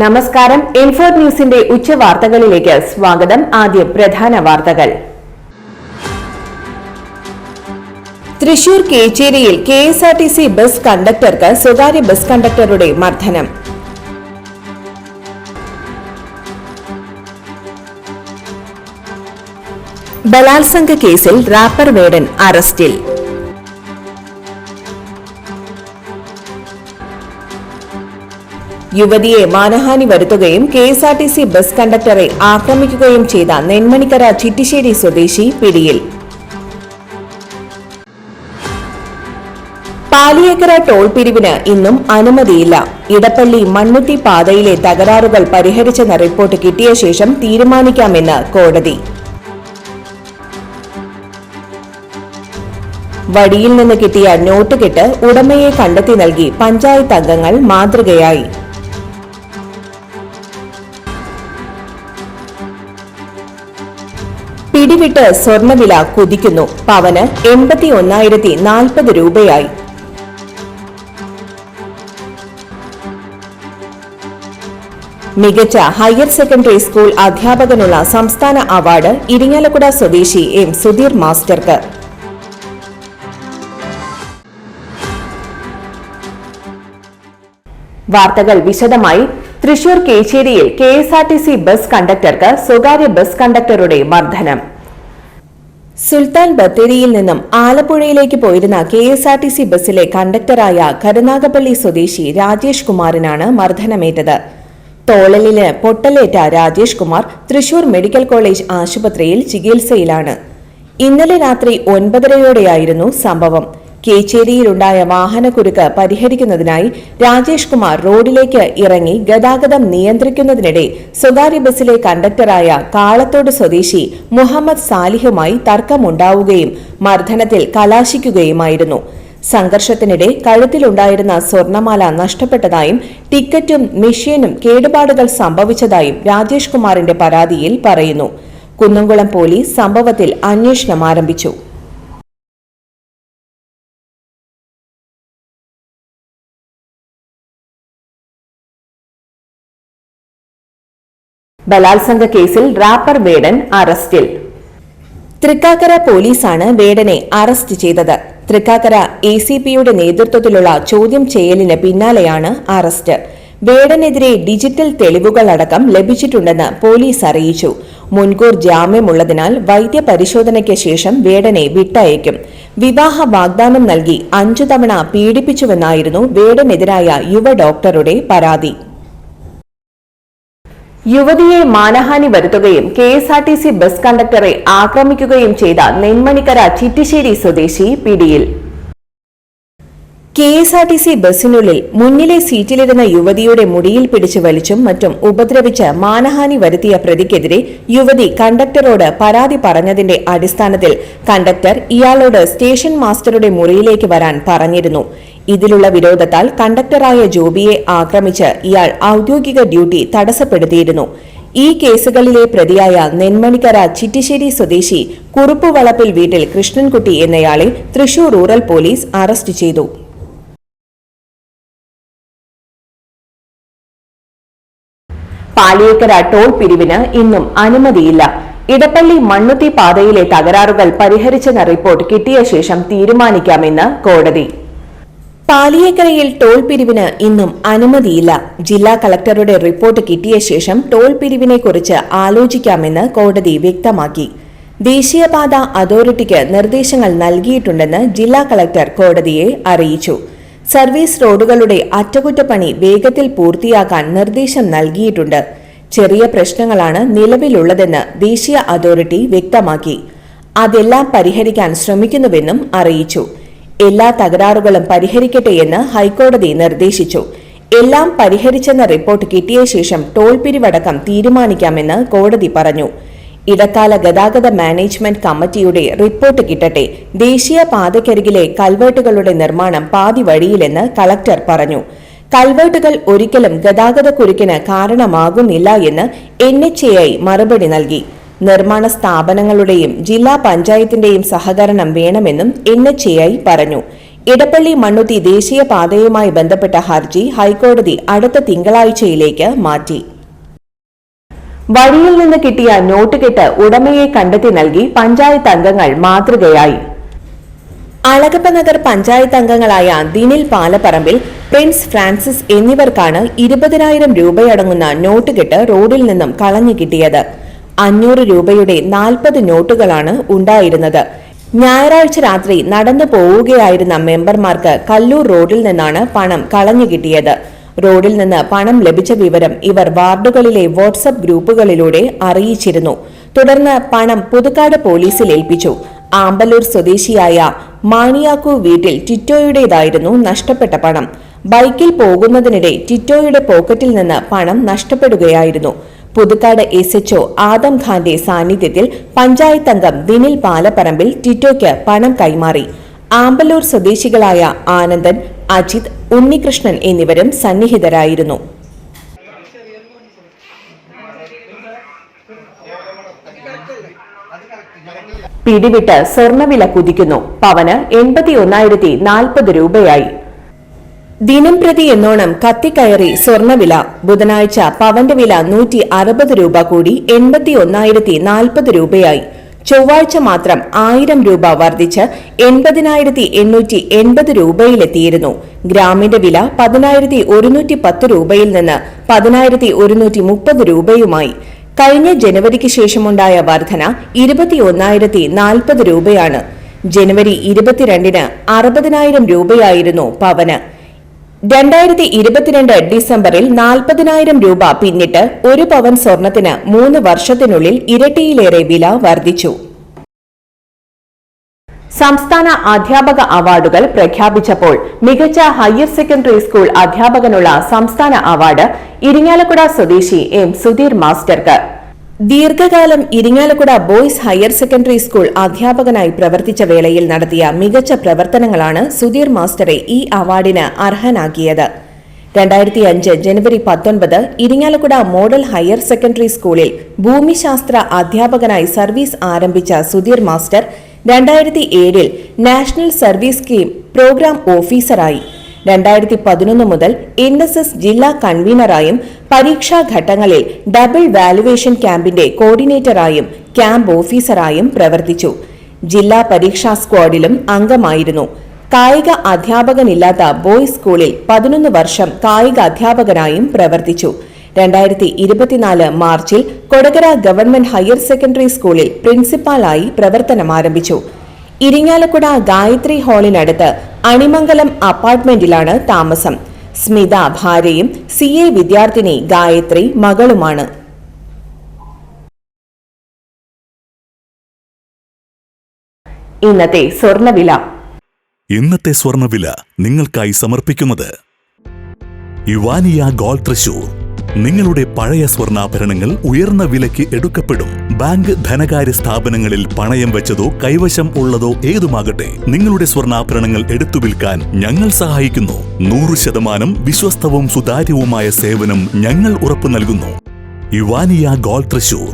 നമസ്കാരം. ഇൻഫോ ന്യൂസിന്റെ ഉച്ചവാർത്തകളിലേക്ക് സ്വാഗതം. ആദ്യ പ്രധാന വാർത്തകൾ. Thrissur കേച്ചേരിയിൽ K S R T C bus കണ്ടക്ടർക്ക് സ്വകാര്യ ബസ് കണ്ടക്ടറുടെ മർദ്ദനം. ബലാത്സംഗ കേസിൽ റാപ്പർ വേടൻ അറസ്റ്റിൽ. യുവതിയെ മാനഹാനി വരുത്തുകയും K S R T C bus കണ്ടക്ടറെ ആക്രമിക്കുകയും ചെയ്ത നെന്മണിക്കര ചിറ്റിശ്ശേരി സ്വദേശി പിടിയിൽ. പാലിയേക്കര ടോൾ പിരിവിന് ഇന്നും അനുമതിയില്ല. ഇടപ്പള്ളി മണ്ണുത്തി പാതയിലെ തകരാറുകൾ പരിഹരിച്ചെന്ന റിപ്പോർട്ട് കിട്ടിയ ശേഷം തീരുമാനിക്കാമെന്ന് കോടതി. വടിയിൽ നിന്ന് കിട്ടിയ നോട്ട് കെട്ട് ഉടമയെ കണ്ടെത്തി നൽകി പഞ്ചായത്ത് അംഗങ്ങൾ മാതൃകയായി. പിടിവിട്ട് സ്വർണവില കുതിക്കുന്നു. പവന് എൺപത്തി ഒന്നായിരത്തി നാൽപ്പത് രൂപയായി. മികച്ച ഹയർ സെക്കൻഡറി സ്കൂൾ അധ്യാപകനുള്ള സംസ്ഥാന അവാർഡ് ഇരിങ്ങാലക്കുട സ്വദേശി എം സുധീർ മാസ്റ്റർക്ക്. വാർത്തകൾ വിശദമായി. Thrissur കേച്ചേരിയിൽ K S R T C bus കണ്ടക്ടർക്ക് സ്വകാര്യ ബസ് കണ്ടക്ടറുടെ മർദ്ദനം. സുൽത്താൻ ബത്തേരിയിൽ നിന്നും ആലപ്പുഴയിലേക്ക് പോയിരുന്ന K S R T C ബസ്സിലെ കണ്ടക്ടറായ കരുനാഗപ്പള്ളി സ്വദേശി രാജേഷ് കുമാറിനാണ് മർദ്ദനമേറ്റത്. തോളലിന് പൊട്ടലേറ്റ രാജേഷ് കുമാർ തൃശൂർ മെഡിക്കൽ കോളേജ് ആശുപത്രിയിൽ ചികിത്സയിലാണ്. ഇന്നലെ രാത്രി ഒൻപതരയോടെയായിരുന്നു സംഭവം. കേച്ചേരിയിലുണ്ടായ വാഹനക്കുരുക്ക് പരിഹരിക്കുന്നതിനായി രാജേഷ് കുമാർ റോഡിലേക്ക് ഇറങ്ങി ഗതാഗതം നിയന്ത്രിക്കുന്നതിനിടെ സ്വകാര്യ ബസ്സിലെ കണ്ടക്ടറായ കാളത്തോട് സ്വദേശി മുഹമ്മദ് സാലിഹുമായി തർക്കമുണ്ടാവുകയും മർദ്ദനത്തിൽ കലാശിക്കുകയുമായിരുന്നു. സംഘർഷത്തിനിടെ കഴുത്തിലുണ്ടായിരുന്ന സ്വർണമാല നഷ്ടപ്പെട്ടതായും ടിക്കറ്റും മെഷീനും കേടുപാടുകൾ സംഭവിച്ചതായും രാജേഷ് കുമാറിന്റെ പരാതിയിൽ പറയുന്നു. കുന്നംകുളം പോലീസ് സംഭവത്തിൽ അന്വേഷണം ആരംഭിച്ചു. ബലാത്സംഗ കേസിൽ റാപ്പർ വേടൻ അറസ്റ്റിൽ. തൃക്കാക്കര പോലീസാണ് വേടനെ അറസ്റ്റ് ചെയ്തത്. തൃക്കാക്കര എ സി പിയുടെ നേതൃത്വത്തിലുള്ള ചോദ്യം ചെയ്യലിന് പിന്നാലെയാണ് അറസ്റ്റ്. വേടനെതിരെ ഡിജിറ്റൽ തെളിവുകളടക്കം ലഭിച്ചിട്ടുണ്ടെന്ന് പോലീസ് അറിയിച്ചു. മുൻകൂർ ജാമ്യമുള്ളതിനാൽ വൈദ്യപരിശോധനയ്ക്ക് ശേഷം വേടനെ വിട്ടയക്കും. വിവാഹ വാഗ്ദാനം നൽകി അഞ്ചു തവണ പീഡിപ്പിച്ചുവെന്നായിരുന്നു വേടനെതിരായ യുവ ഡോക്ടറുടെ പരാതി. യുവതിയെ മാനഹാനി വരുത്തുകയും K S R T C bus കണ്ടക്ടറെ ആക്രമിക്കുകയും ചെയ്ത നെന്മണിക്കര ചിറ്റിശ്ശേരി സ്വദേശി പിടിയിൽ. K S R T C ബസ്സിനുള്ളിൽ മുന്നിലെ സീറ്റിലിരുന്ന യുവതിയുടെ മുടിയിൽ പിടിച്ചു വലിച്ചും മറ്റും ഉപദ്രവിച്ച് മാനഹാനി വരുത്തിയ പ്രതിക്കെതിരെ യുവതി കണ്ടക്ടറോട് പരാതി പറഞ്ഞതിന്റെ അടിസ്ഥാനത്തിൽ കണ്ടക്ടർ ഇയാളോട് സ്റ്റേഷൻ മാസ്റ്ററുടെ മുറിയിലേക്ക് വരാൻ പറഞ്ഞിരുന്നു. ഇതിലുള്ള വിരോധത്താൽ കണ്ടക്ടറായ ജോബിയെ ആക്രമിച്ച് ഇയാൾ ഔദ്യോഗിക ഡ്യൂട്ടി തടസ്സപ്പെടുത്തിയിരുന്നു. ഈ കേസുകളിലെ പ്രതിയായ നെന്മണിക്കര ചിറ്റിശ്ശേരി സ്വദേശി കുറുപ്പുവളപ്പിൽ വീട്ടിൽ കൃഷ്ണൻകുട്ടി എന്നയാളെ തൃശൂർ റൂറൽ പോലീസ് അറസ്റ്റ് ചെയ്തു. പാലിയേക്കര ടോൾ പിരിവിന് ഇന്നും അനുമതിയില്ല. ഇടപ്പള്ളി മണ്ണുത്തി പാതയിലെ തകരാറുകൾ പരിഹരിച്ചെന്ന റിപ്പോർട്ട് കിട്ടിയ ശേഷം തീരുമാനിക്കാമെന്ന് കോടതി. പാലിയേക്കരയിൽ ടോൾ പിരിവിന് ഇന്നും അനുമതിയില്ല. ജില്ലാ കളക്ടറുടെ റിപ്പോർട്ട് കിട്ടിയ ശേഷം ടോൾ പിരിവിനെക്കുറിച്ച് ആലോചിക്കാമെന്ന് കോടതി വ്യക്തമാക്കി. ദേശീയപാത അതോറിറ്റിക്ക് നിർദ്ദേശങ്ങൾ നൽകിയിട്ടുണ്ടെന്ന് ജില്ലാ കളക്ടർ കോടതിയെ അറിയിച്ചു. സർവീസ് റോഡുകളുടെ അറ്റകുറ്റപ്പണി വേഗത്തിൽ പൂർത്തിയാക്കാൻ നിർദ്ദേശം നൽകിയിട്ടുണ്ട്. ചെറിയ പ്രശ്നങ്ങളാണ് നിലവിലുള്ളതെന്ന് ദേശീയ അതോറിറ്റി വ്യക്തമാക്കി. അതെല്ലാം പരിഹരിക്കാൻ ശ്രമിക്കുന്നുവെന്നും അറിയിച്ചു. എല്ലാ തകരാറുകളും പരിഹരിക്കട്ടെ എന്ന് ഹൈക്കോടതി നിർദ്ദേശിച്ചു. എല്ലാം പരിഹരിച്ചെന്ന റിപ്പോർട്ട് കിട്ടിയ ശേഷം ടോൾ പിരിവടക്കം തീരുമാനിക്കാമെന്ന് കോടതി പറഞ്ഞു. ഇടക്കാല ഗതാഗത മാനേജ്മെന്റ് കമ്മിറ്റിയുടെ റിപ്പോർട്ട് കിട്ടട്ടെ. ദേശീയ പാതയ്ക്കരികിലെ കൽവേട്ടുകളുടെ നിർമ്മാണം പാതി വഴിയിലെന്ന് കളക്ടർ പറഞ്ഞു. കൽവേട്ടുകൾ ഒരിക്കലും ഗതാഗത കുരുക്കിന് കാരണമാകുന്നില്ല എന്ന് എൻ എച്ച് എ ഐ മറുപടി നൽകി. നിർമ്മാണ സ്ഥാപനങ്ങളുടെയും ജില്ലാ പഞ്ചായത്തിന്റെയും സഹകരണം വേണമെന്നും എൻ എച്ച് എ പറഞ്ഞു. ഇടപ്പള്ളി മണ്ണുത്തി ദേശീയപാതയുമായി ബന്ധപ്പെട്ട ഹർജി ഹൈക്കോടതി അടുത്ത തിങ്കളാഴ്ചയിലേക്ക് മാറ്റി. വഴിയിൽ നിന്ന് കിട്ടിയ നോട്ട് കെട്ട് ഉടമയെ കണ്ടെത്തി നൽകി പഞ്ചായത്ത് അംഗങ്ങൾ മാതൃകയായി. അളകപ്പനഗർ പഞ്ചായത്ത് അംഗങ്ങളായ ദിനിൽ പാലപ്പറമ്പിൽ പ്രിൻസ് ഫ്രാൻസിസ് എന്നിവർക്കാണ് ഇരുപതിനായിരം രൂപയടങ്ങുന്ന നോട്ട് കെട്ട് റോഡിൽ നിന്നും കളഞ്ഞു കിട്ടിയത്. അഞ്ഞൂറ് രൂപയുടെ നാൽപ്പത് നോട്ടുകളാണ് ഉണ്ടായിരുന്നത്. ഞായറാഴ്ച രാത്രി നടന്നു പോവുകയായിരുന്ന മെമ്പർമാർക്ക് കല്ലൂർ റോഡിൽ നിന്നാണ് പണം കളഞ്ഞു കിട്ടിയത്. റോഡിൽ നിന്ന് പണം ലഭിച്ച വിവരം ഇവർ വാർഡുകളിലെ വാട്സപ്പ് ഗ്രൂപ്പുകളിലൂടെ അറിയിച്ചിരുന്നു. തുടർന്ന് പണം പുതുക്കാട് പോലീസിൽ ഏൽപ്പിച്ചു. ആമ്പലൂർ സ്വദേശിയായ മാണിയാക്കു വീട്ടിൽ ടിറ്റോയുടേതായിരുന്നു നഷ്ടപ്പെട്ട പണം. ബൈക്കിൽ പോകുന്നതിനിടെ ടിറ്റോയുടെ പോക്കറ്റിൽ നിന്ന് പണം നഷ്ടപ്പെടുകയായിരുന്നു. പുതുക്കാട് എസ് എച്ച്ഒ ആദം ഖാന്റെ സാന്നിധ്യത്തിൽ പഞ്ചായത്ത് അംഗം വിനിൽ പാലപ്പറമ്പിൽ ടിറ്റോയ്ക്ക് പണം കൈമാറി. ആമ്പല്ലൂർ സ്വദേശികളായ ആനന്ദൻ അജിത് ഉണ്ണികൃഷ്ണൻ എന്നിവരും സന്നിഹിതരായിരുന്നു. പിടിവിട്ട് സ്വർണവില കുതിക്കുന്നു. പവന് എൺപത്തി ഒന്നായിരത്തി നാൽപ്പത് രൂപയായി. ദിനം പ്രതി എന്നോണം കത്തിക്കയറി സ്വർണവില. ബുധനാഴ്ച പവന്റെ വില നൂറ്റി അറുപത് രൂപ കൂടി എൺപത്തി ഒന്നായിരത്തി നാൽപ്പത് രൂപയായി. ചൊവ്വാഴ്ച മാത്രം ആയിരം രൂപ വർദ്ധിച്ച് എൺപതിനായിരത്തി എണ്ണൂറ്റി എൺപത് രൂപയിലെത്തിയിരുന്നു. ഗ്രാമിന്റെ വില പതിനായിരത്തി ഒരുന്നൂറ്റി പത്ത് രൂപയിൽ നിന്ന് പതിനായിരത്തി ഒരുന്നൂറ്റി മുപ്പത് രൂപയുമായി. കഴിഞ്ഞ ജനുവരിക്ക് ശേഷമുണ്ടായ വർധന ഇരുപത്തി ഒന്നായിരത്തി നാൽപ്പത് രൂപയാണ്. ജനുവരി ഇരുപത്തിരണ്ടിന് അറുപതിനായിരം രൂപയായിരുന്നു പവന്. രണ്ടായിരത്തി ഇരുപത്തിരണ്ട് ഡിസംബറിൽ നാൽപ്പതിനായിരം രൂപ പിന്നിട്ട് ഒരു പവൻ സ്വർണത്തിന് മൂന്ന് വർഷത്തിനുള്ളിൽ ഇരട്ടിയിലേറെ വില വർദ്ധിച്ചു. സംസ്ഥാന അധ്യാപക അവാർഡുകൾ പ്രഖ്യാപിച്ചപ്പോൾ മികച്ച ഹയർ സെക്കൻഡറി സ്കൂൾ അധ്യാപകനുള്ള സംസ്ഥാന അവാർഡ് ഇരിങ്ങാലക്കുട സ്വദേശി എം സുധീർ മാസ്റ്റർക്ക്. ദീർഘകാലം Irinjalakuda boys higher secondary school അധ്യാപകനായി പ്രവർത്തിച്ച വേളയിൽ നടത്തിയ മികച്ച പ്രവർത്തനങ്ങളാണ് സുധീർ മാസ്റ്ററെ ഈ അവാർഡിന് അർഹനാക്കിയത്. രണ്ടായിരത്തി അഞ്ച് ജനുവരി പത്തൊൻപത് ഇരിങ്ങാലക്കുട മോഡൽ ഹയർ സെക്കൻഡറി സ്കൂളിൽ ഭൂമിശാസ്ത്ര അധ്യാപകനായി സർവീസ് ആരംഭിച്ച സുധീർ മാസ്റ്റർ രണ്ടായിരത്തി ഏഴിൽ നാഷണൽ സർവീസ് സ്കീം പ്രോഗ്രാം ഓഫീസറായി. രണ്ടായിരത്തി പതിനൊന്ന് മുതൽ എൻ എസ് എസ് ജില്ലാ കൺവീനറായും പരീക്ഷാഘട്ടങ്ങളിൽ ഡബിൾ വാലുവേഷൻ ക്യാമ്പിന്റെ കോർഡിനേറ്ററായും ക്യാമ്പ് ഓഫീസറായും പ്രവർത്തിച്ചു. ജില്ലാ പരീക്ഷാ സ്ക്വാഡിലും അംഗമായിരുന്നു. കായിക അധ്യാപകനില്ലാത്ത ബോയ്സ് സ്കൂളിൽ പതിനൊന്ന് വർഷം കായിക അധ്യാപകനായും പ്രവർത്തിച്ചു. രണ്ടായിരത്തി ഇരുപത്തിനാല് മാർച്ചിൽ കൊടകര ഗവൺമെന്റ് ഹയർ സെക്കൻഡറി സ്കൂളിൽ പ്രിൻസിപ്പാളായി പ്രവർത്തനമാരംഭിച്ചു. ഇരിങ്ങാലക്കുട ഗായത്രി ഹാളിനടുത്ത് അണിമംഗലം അപ്പാർട്ട്മെന്റിലാണ് താമസം. സ്മിത ഭാര്യയും സി എ വിദ്യാർത്ഥിനി ഗായത്രി മകളുമാണ്. ഇന്നത്തെ സ്വർണവില. ഇന്നത്തെ സ്വർണവില നിങ്ങൾക്കായി സമർപ്പിക്കുന്നത് യുവാനിയ ഗോൾഡ് തൃശൂർ. നിങ്ങളുടെ പഴയ സ്വർണാഭരണങ്ങൾ ഉയർന്ന വിലയ്ക്ക് എടുക്കപ്പെടും. ബാങ്ക് ധനകാര്യ സ്ഥാപനങ്ങളിൽ പണയം വെച്ചതോ കൈവശം ഉള്ളതോ ഏതുമാകട്ടെ നിങ്ങളുടെ സ്വർണാഭരണങ്ങൾ എടുത്തു വിൽക്കാൻ ഞങ്ങൾ സഹായിക്കുന്നു. നൂറ് ശതമാനം വിശ്വസ്തവും സുതാര്യവുമായ സേവനം ഞങ്ങൾ ഉറപ്പു നൽകുന്നു. യുവാനിയ ഗോൾഡ് തൃശൂർ.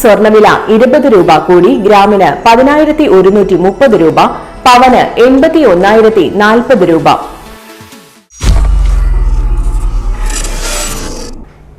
സ്വർണവില ഇരുപത് രൂപ കൂടി ഗ്രാമിന് പതിനായിരത്തി ഒരുന്നൂറ്റി മുപ്പത് രൂപ പവന് എൺപത്തി ഒന്നായിരത്തി നാൽപ്പത് രൂപ.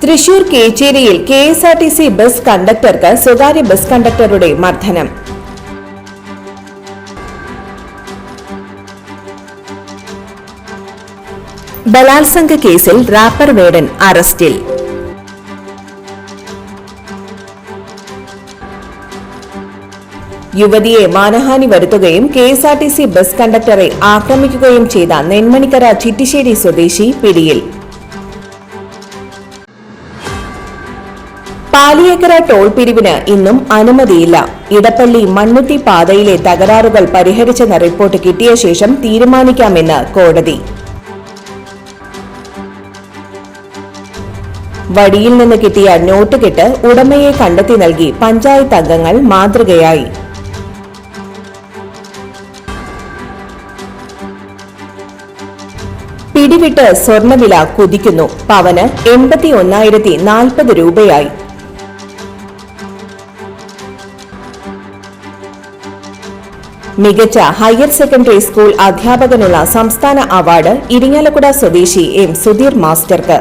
Thrissur കേച്ചേരിയിൽ K S R T C bus കണ്ടക്ടർക്ക് സ്വകാര്യ ബസ് കണ്ടക്ടറുടെ മർദ്ദനം. ബലാത്സംഗ കേസിൽ റാപ്പർ വേടൻ അറസ്റ്റിൽ. യുവതിയെ മാനഹാനി വരുത്തുകയും K S R T C bus കണ്ടക്ടറെ ആക്രമിക്കുകയും ചെയ്ത നെന്മണിക്കര ചിറ്റിശ്ശേരി സ്വദേശി പിടിയിൽ. പാലിയേക്കര ടോൾ പിരിവിന് ഇന്നും അനുമതിയില്ല. ഇടപ്പള്ളി മണ്ണുത്തി പാതയിലെ തകരാറുകൾ പരിഹരിച്ചെന്ന റിപ്പോർട്ട് കിട്ടിയ ശേഷം തീരുമാനിക്കാമെന്ന് കോടതി. വടിയിൽ നിന്ന് കിട്ടിയ നോട്ട് കെട്ട് ഉടമയെ കണ്ടെത്തി നൽകി പഞ്ചായത്ത് അംഗങ്ങൾ മാതൃകയായി. പിടിവിട്ട് സ്വർണവില കുതിക്കുന്നു. പവന് എൺപത്തി ഒന്നായിരത്തി നാൽപ്പത് രൂപയായി. മികച്ച ഹയർ സെക്കൻഡറി സ്കൂൾ അധ്യാപകനുള്ള സംസ്ഥാന അവാർഡ് ഇരിങ്ങാലക്കുട സ്വദേശി എം സുധീർ മാസ്റ്റർക്ക്.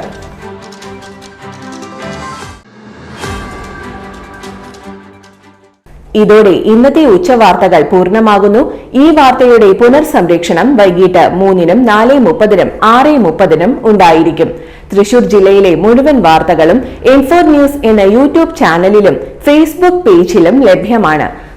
ഇതോടെ ഇന്നത്തെ ഉച്ചവാർത്തകൾ പൂർണമാകുന്നു. ഈ വാർത്തയുടെ പുനർസംരക്ഷണം വൈകിട്ട് മൂന്നിനും നാല് മുപ്പതിനും ആറ് മുപ്പതിനും ഉണ്ടായിരിക്കും. തൃശൂർ ജില്ലയിലെ മുഴുവൻ വാർത്തകളും ഇൻഫോർ ന്യൂസ് എന്ന യൂട്യൂബ് ചാനലിലും ഫേസ്ബുക്ക് പേജിലും ലഭ്യമാണ്.